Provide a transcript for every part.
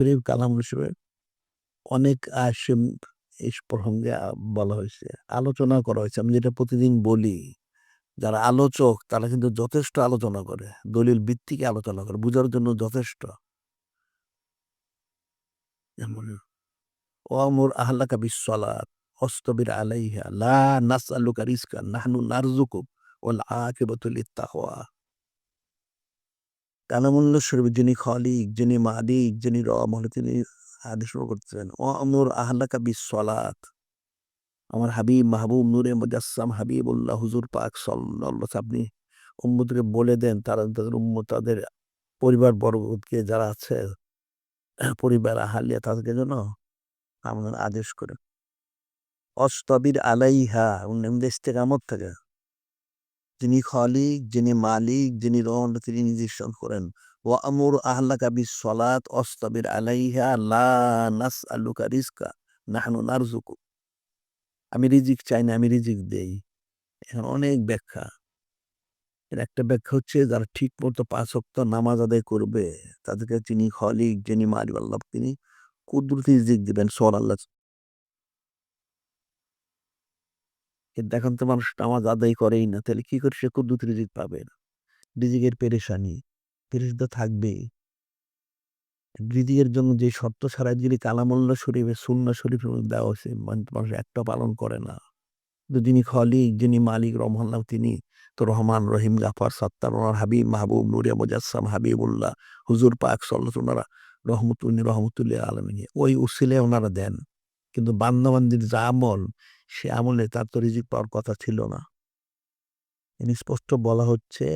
শরীফ কালাম হিসেবে অনেক আসেম এই প্রসঙ্গে বলা হয়েছে, আলোচনা করা হয়েছে। আমি যেটা প্রতিদিন বলি, যারা আলোচক তারা কিন্তু যথেষ্ট আলোচনা করে, দলিল ভিত্তিকে আলোচনা করে, বুঝার জন্য যথেষ্ট। যেমন, ওয়ামুর আহলাকা বিসসালাত, অস্তবির আলাইহা, লা নাসআলুকা রিজকান, নাহনু নারযুকুক ওয়াল আকিবাতু লিত্তাকওয়া। কালামুল্লা শরীফ, যিনি খলিক, যিনি মালিক, যিনি রব তিনি আদেশ করতেছেন ওয়ামুর আহলাকা বিসসালাত। আমার হাবিব মাহবুব নূরে মুজাসসাম হাবিবুল্লাহ হুজুর পাক সাল্লাল্লাহু আপনি উম্মতকে বলে দেন, তারা তাদের উম্মত, তাদের পরিবার বর্গকে যারা আছে, পরিবার আহালিয়া, তাদেরকে যেন আমাদের আদেশ করে। অস্তবির আলাইহা এবং ইস্তেকামত থাকে। যিনি খলিক, যিনি মালিক, যিনি রহন তিনি নির্দেশন করেন। ও আমর আহ্লাকা বিস সলাত অস্তবির আলাইহা লা নাস আলুকা রিস্কা নাহানু নারজুকু আমি রিজিক চাই না, আমি রিজিক দেই। এখন অনেক ব্যাখ্যা। এর একটা ব্যাখ্যা হচ্ছে, যারা ঠিক মতো পাঁচ নামাজ আদায় করবে, তাদেরকে তিনি খলিক, যিনি মারি আল্লাহ তিনি কুদরতি রিজিক দিবেন সর আল্লাহ দেখেন তো মানুষ নামাজ আদায় করেই না। তাহলে কি করে সে কুদরতি রিজিক পাবে না? রিজিকের পেরেশানি। পেরেশানি থাকবেই। রিজিকের জন্য যে শর্ত ছাড়া যিনি কালামুল্লা শরীফে সুন্না শরীফের মধ্যে দেওয়া হয়েছে, মানুষ একটা পালন করে না। যিনি খলিক, যিনি মালিক রহমান তিনি তো রহমান, রহিম, গাফার, সত্তার, ওনার হাবিব, মাহবুব, নুরিয়া, মুজাসসাম, হাবিবুল্লাহ, হুজুর পাক সল্লত ওনারা রহমতুল্লি রহমতুল্লাহ আলমিনী। ওই উসিলে ওনারা দেন। কিন্তু বান্দাবান্দির যা আমল, সে আমলে তার তো রিজিক পাওয়ার কথা ছিল না। এনে স্পষ্ট বলা হচ্ছে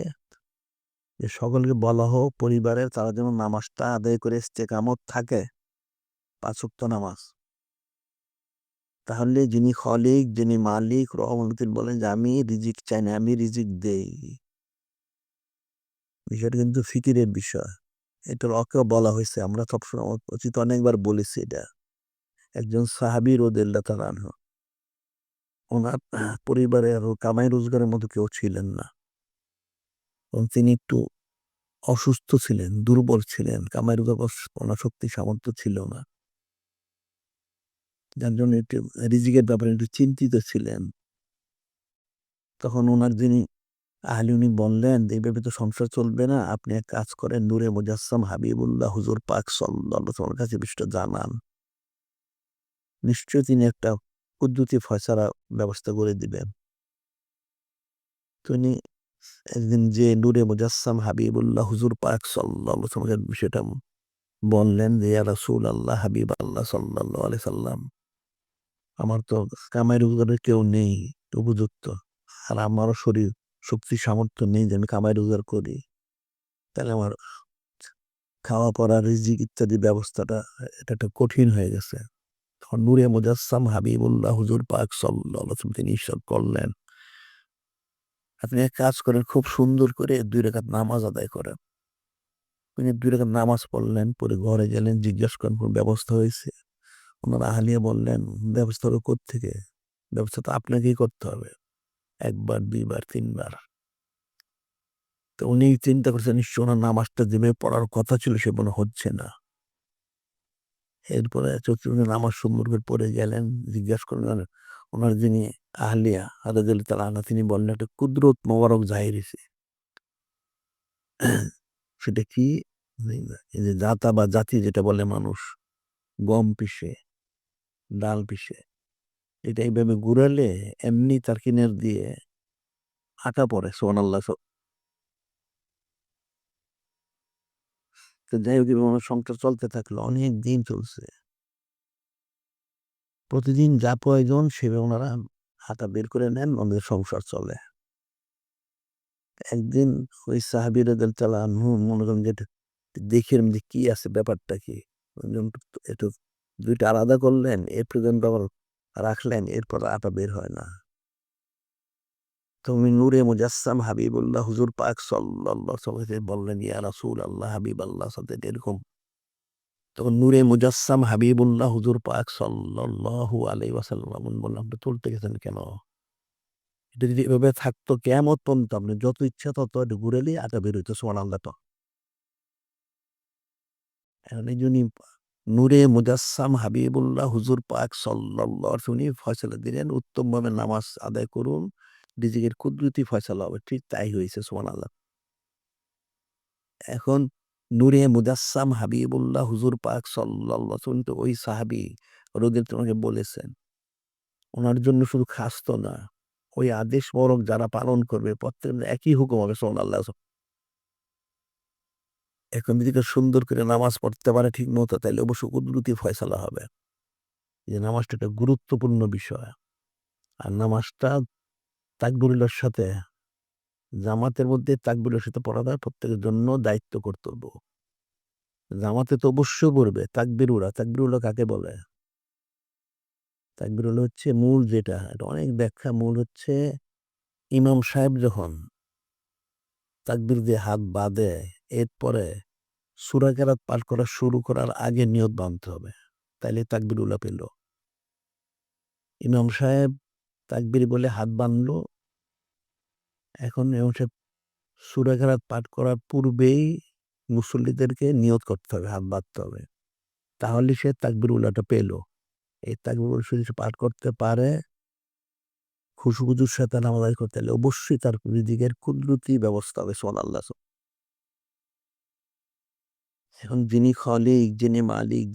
যে, সকলকে বলা হোক পরিবারের তারা যেন নামাজটা আদায় করে কামত থাকে পাঁচক্ত নামাজ। তাহলে যিনি খলিক, যিনি মালিক রহমতুল বলেন যে, আমি রিজিক চাই না, আমি রিজিক দেই। বিষয়টা কিন্তু ফিকিরের বিষয়। এটা রকেও বলা হয়েছে। আমরা সবসময় উচিত অনেকবার বলেছি এটা। একজন সাহাবি রোদেল্লা তালান ওনার পরিবারে আরও কামাই রোজগারের মতো কেউ ছিলেন না। তিনি একটু অসুস্থ ছিলেন, দুর্বল ছিলেন, কামাই রোজগার শক্তি, সামর্থ্য ছিল না। যার জন্য একটু রিজিকের ব্যাপারে একটু চিন্তিত ছিলেন। তখন ওনার যিনি আহলি, উনি বললেন এইভাবে তো সংসার চলবে না। আপনি এক কাজ করেন, নূরে মুজাসসাম হাবিবুল্লাহ হুজুর পাক সাল্লাহ কাছে বিষয়টা জানান। নিশ্চয় তিনি একটা পদ্ধতি ফয়সালা ব্যবস্থা করে দিবেন। তিনি একদিন যে নূরে মুজাসসাম হাবিবুল্লাহ হুজুর পাক সাল্লাহ বিষয়টা বললেন যে রাসূল আল্লাহ হাবিব আল্লাহ সাল্লাহ আলি সাল্লাম আমার তো কামাই রোজগারের কেউ নেই, উপযুক্ত। আর আমারও শরীর শক্তি সামর্থ্য নেই যে আমি কামাই রোজগার করি। তাহলে আমার খাওয়া পড়া রিজিক ইত্যাদি ব্যবস্থাটা এটা একটা কঠিন হয়ে গেছে। নুরে মুজাসসাম হাবিবুল্লাহ হুজুর পাক সাল্লাহ তিনি ঈশ্বর করলেন। আপনি এক কাজ করেন, খুব সুন্দর করে দুই রেখাত নামাজ আদায় করেন। তিনি দুই রেখাত নামাজ পড়লেন পরে ঘরে গেলেন, জিজ্ঞাসা করেন ব্যবস্থা হয়েছে? ওনারা আহলিয়া বললেন, ব্যবস্থা হলো থেকে ব্যবস্থা তো আপনাকেই করতে হবে। একবার, দুইবার, তিনবার। তো উনি চিন্তা করছেন নিশ্চয় ওনার নামাজটা যেভাবে পড়ার কথা ছিল সে মনে হচ্ছে না। এরপরে চতুর্থ নামাজ সুন্দর করে পড়ে গেলেন, জিজ্ঞাসা করলেন, ওনার যিনি আহলিয়া আদাজুল তালা তিনি বললেন, একটা কুদরত মোবারক জাহির সেটা কি? যে জাতা বা জাতি যেটা বলে মানুষ, গম পিষে, ডাল পিষে, এটা এইভাবে ঘুরালে এমনি তার কিনের দিয়ে আটা পড়ে সোহান তো যাই হোক আমার সংসার চলতে থাকল। অনেক দিন চলছে। প্রতিদিন যা প্রয়োজন, সেভাবে ওনারা হাতা বের করে নেন, আমাদের সংসার চলে। একদিন ওই সাহাবির মনে করেন যে দেখে কি আছে ব্যাপারটা কি? একটু দুইটা আলাদা করলেন, এর পর্যন্ত আবার রাখলেন, এরপর আটা বের হয় না। তুমি নূরে মুজাসসাম হাবিবুল্লাহ হুজুর পাক সাল্লাহ সবাইকে বললেন, ইয়া রাসুল আল্লাহ হাবিব আল্লাহ সাথে এরকম। তখন নূরে মুজাসসাম হাবিবুল্লাহ হুজুর পাক সাল্লাহ আলাই ওয়াসাল্লাম বললাম আপনি তুলতে গেছেন কেন? এটা যদি এভাবে থাকতো কেমন পর্যন্ত আপনি যত ইচ্ছা তত ঘুরেলি আটা বের হইতো সোমান আল্লাহ তো। এখন এই জন্যই নূরে মুজাসসাম হাবিবুল্লাহ হুজুর পাক আলাইহি উনি ফয়সালা দিলেন, উত্তমভাবে নামাজ আদায় করুন রিজিকের কুদরতি ফয়সালা হবে, ঠিক তাই হয়েছে, সুবহানাল্লাহ। এখন নূরে মুজাসসাম হাবিবুল্লাহ হুজুর পাক আলাইহি তো ওই সাহাবী রোদের তোমাকে বলেছেন, ওনার জন্য শুধু খাস তো না, ওই আদেশ মোরক যারা পালন করবে প্রত্যেকের একই হুকুম হবে, সুবহানাল্লাহ। এখন যদি সুন্দর করে নামাজ পড়তে পারে ঠিক মতো, তাহলে অবশ্য কুদরতি ফয়সালা হবে। যে নামাজটা একটা গুরুত্বপূর্ণ বিষয়। আর নামাজটা তাকবীরের সাথে, জামাতের মধ্যে তাকবীরের সাথে পড়াটা প্রত্যেকের জন্য দায়িত্ব কর্তব্য। জামাতে তো অবশ্যই পড়বে তাকবীরুরা তাকবীরুল্লাহ কাকে বলে? তাকবীরুল্লাহ হচ্ছে মূল যেটা, এটা অনেক ব্যাখ্যা, মূল হচ্ছে ইমাম সাহেব যখন তাকবীর দিয়ে হাত বাঁধে, এরপরে সূরা কেরাত পাঠ করা শুরু করার আগে নিয়ত বাঁধতে হবে, তাইলে তাকবীরুল্লাহ পেল। ইমাম সাহেব তাকবীর বলে হাত বাঁধলো এখন ইমাম সাহেব সূরা কেরাত পাঠ করার পূর্বেই মুসল্লিদেরকে নিয়ত করতে হবে, হাত বাঁধতে হবে। তাহলে সে তাকবীরুল্লাহটা পেল। এই তাকবীরুল যদি সে পাঠ করতে পারে, খুশুখুজুর সাথে নামাজ করতে হলে অবশ্যই তার রিজিকের কুদরতি ব্যবস্থা হবে, সুবহানাল্লাহ। এখন যিনি খলিক, যিনি মালিক